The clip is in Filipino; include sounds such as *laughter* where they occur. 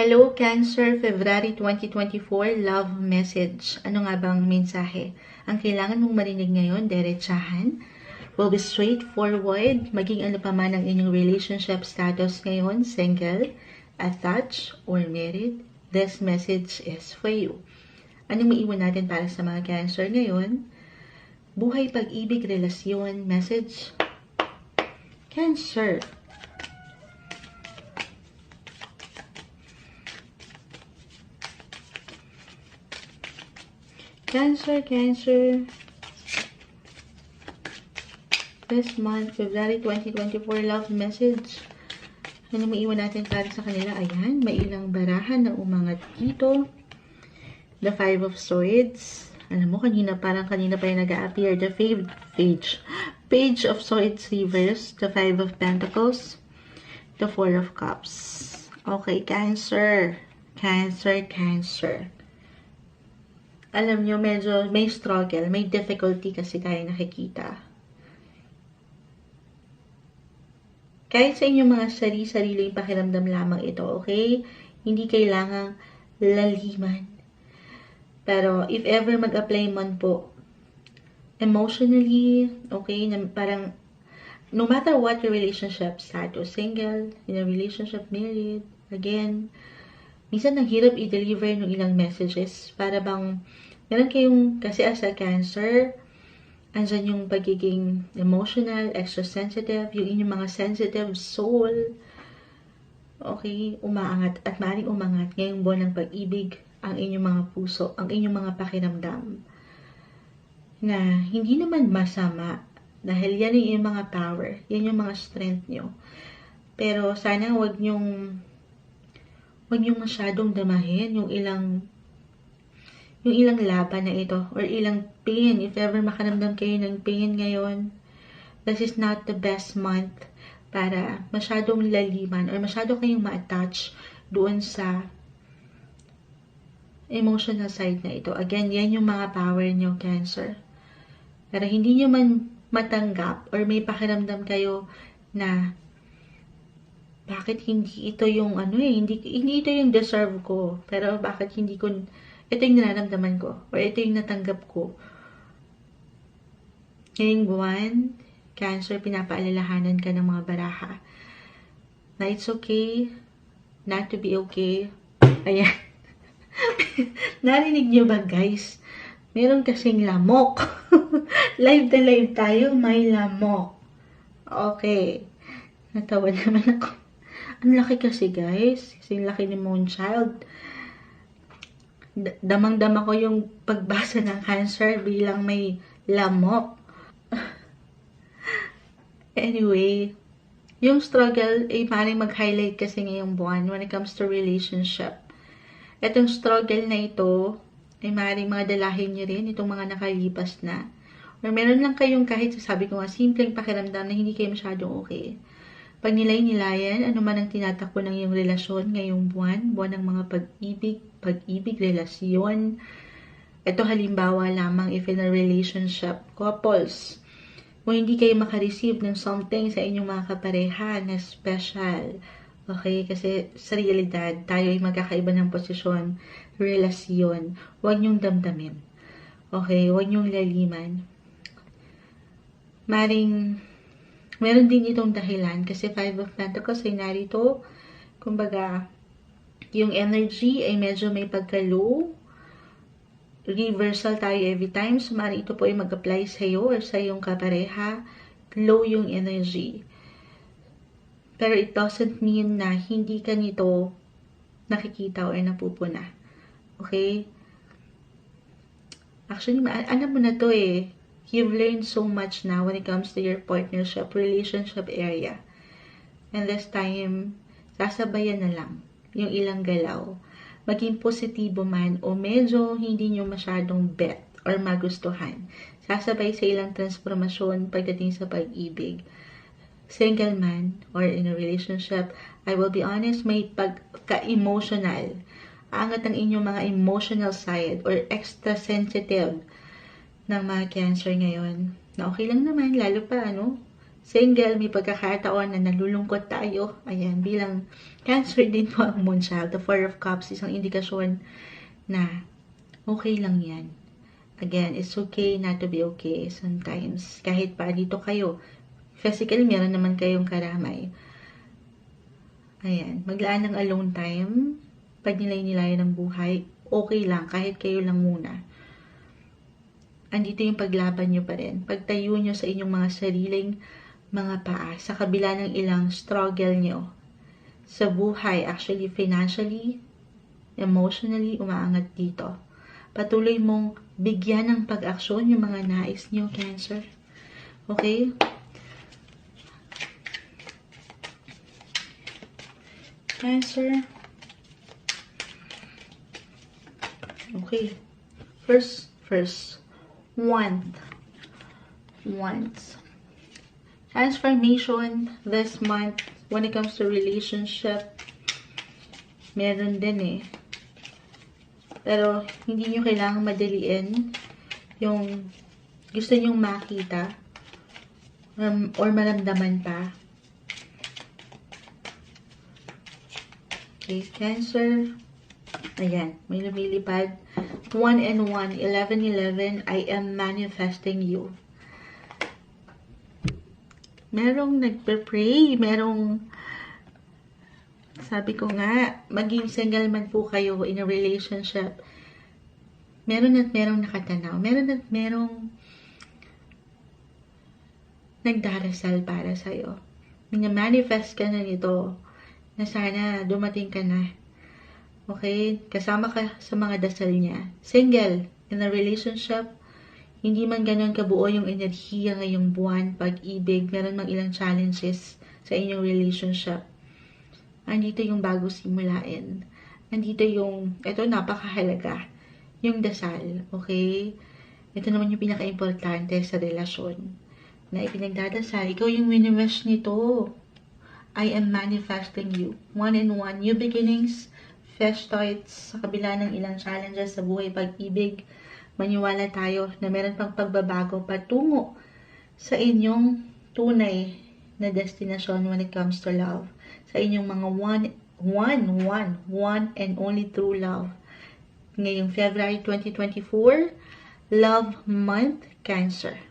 Hello Cancer, February 2024, love message. Ano nga bang mensahe? Ang kailangan mong marinig ngayon, derechahan, will be straightforward, maging ano pa man ang inyong relationship status ngayon, single, attached, or married, this message is for you. Anong maiwan natin para sa mga Cancer ngayon? Buhay, pag-ibig, relasyon, message. Cancer. Cancer, Cancer. This month, February 2024, love message. Ano maiwan natin para sa kanila? Ayan, may ilang barahan na umangat dito. The Five of Swords. Alam mo, kanina, parang kanina pa yung nag-appear. The fave page. Page of Swords reverse. The Five of Pentacles. The Four of Cups. Okay, Cancer. Cancer, Cancer alam nyo, medyo may struggle, may difficulty kasi tayo nakikita. Kahit sa inyong mga sarili-sariling pakiramdam lamang ito, okay? Hindi kailangang laliman. Pero, if ever mag-apply man po, emotionally, okay, na parang, no matter what your relationship status, single, in a relationship, married, again, minsan ang hirap i-deliver ng ilang messages para bang meron kayong, kasi as a cancer, andyan yung pagiging emotional, extra sensitive, yung inyong mga sensitive soul, okay, umaangat at maaaring umangat ngayong buwan ng pag-ibig ang inyong mga puso, ang inyong mga pakiramdam na hindi naman masama dahil yan yung inyong mga power, yan yung mga strength nyo. Pero sana wag nyong wag yung masyadong damahin yung ilang yung ilang laban na ito or ilang pain. If ever makaramdam kayo ng pain ngayon, this is not the best month para masyadong laliman or masyado kayong ma-attach doon sa emotional side na ito. Again, yan yung mga power nyo, Cancer. Pero hindi nyo man matanggap or may pakiramdam kayo na bakit hindi ito yung ano eh, hindi, hindi ito yung deserve ko. Pero bakit hindi ko, ito yung nararamdaman ko. Or ito yung natanggap ko. Ngayong buwan, cancer, pinapaalalahanan ka ng mga baraha. Na it's okay, not to be okay. Ayan. *laughs* Narinig niyo ba guys? Meron kasing lamok. *laughs* live na live tayo, may lamok. Okay. Natawa naman ako. Ang laki kasi guys. Kasi laki ni Moonchild. Damang-dama ko yung pagbasa ng cancer bilang may lamok. *laughs* anyway, yung struggle ay maaaring mag-highlight kasi ngayong buwan when it comes to relationship. Itong struggle na ito ay maaaring mga dalahin nyo rin itong mga nakalipas na. Or meron lang kayong kahit sasabi ko nga, simpleng pakiramdam na hindi kayo masyadong okay pag nilay-nilayan, ano man ang tinatakbo ng iyong relasyon ngayong buwan, buwan ng mga pag-ibig, pag-ibig, relasyon. Ito halimbawa lamang if in a relationship, couples. Kung hindi kayo makareceive ng something sa inyong mga kapareha na special, okay? Kasi sa realidad, tayo ay magkakaiba ng posisyon, relasyon. Huwag niyong damdamin. Okay? Huwag niyong laliman. Maring Meron din itong dahilan kasi Five of Pentacles ay narito. Kumbaga, yung energy ay medyo may pagka-low. Reversal tayo every time. So, maaaring ito po ay mag-apply sa iyo or sa iyong kapareha. Low yung energy. Pero it doesn't mean na hindi ka nito nakikita or napupuna. Okay? Actually, alam mo na to eh You've learned so much now when it comes to your partnership, relationship area. And this time, sasabayan na lang yung ilang galaw. Maging positibo man o medyo hindi nyo masyadong bet or magustuhan. Sasabay sa ilang transformasyon pagdating sa pag-ibig. Single man or in a relationship, I will be honest, may pagka-emotional. Angat ang inyong mga emotional side or extra sensitive ng mga cancer ngayon. Na okay lang naman, lalo pa, ano, single, may pagkakataon na nalulungkot tayo. Ayan, bilang cancer din po ang moonchild. The Four of Cups, isang indikasyon na okay lang yan. Again, it's okay not to be okay sometimes. Kahit pa dito kayo, physically, meron naman kayong karamay. Ayan, maglaan ng alone time. Pag nilay-nilay ng buhay, okay lang, kahit kayo lang muna. Andito yung paglaban nyo pa rin. Pagtayo nyo sa inyong mga sariling mga paa sa kabila ng ilang struggle nyo sa buhay, actually financially, emotionally, umaangat dito patuloy mong bigyan ng pag-aksyon yung mga nais nyo, Cancer. Okay? Cancer. Okay. First, first. Wand. Wands. Transformation this month when it comes to relationship. Meron din eh pero, hindi nyo kailangan madaliin yung gusto nyong makita um, or maramdaman pa. Okay, Cancer. Ayan, may lumilipad. 1 and 1, 11, 11, I am manifesting you. Merong nagpe-pray, merong sabi ko nga, maging single man po kayo in a relationship, meron at merong nakatanaw. Meron at merong nagdarasal para sa'yo. Minamanifest ka na nito na sana dumating ka na. Okay? Kasama ka sa mga dasal niya. Single, in a relationship, hindi man ganun kabuo yung enerhiya ngayong buwan, pag-ibig, meron mang ilang challenges sa inyong relationship andito yung bago simulain. Andito yung, ito napakahalaga, yung dasal, okay? Ito naman yung pinaka-importante sa relasyon. Na ipinagdadasal, ikaw yung winiwish nito. I am manifesting you. One in one, new beginnings, starts, sa kabila ng ilang challenges sa buhay pag-ibig, maniwala tayo na meron pang pagbabago patungo sa inyong tunay na destinasyon when it comes to love sa inyong mga one, one, one, one and only true love. Ngayong February 2024, Love Month, Cancer.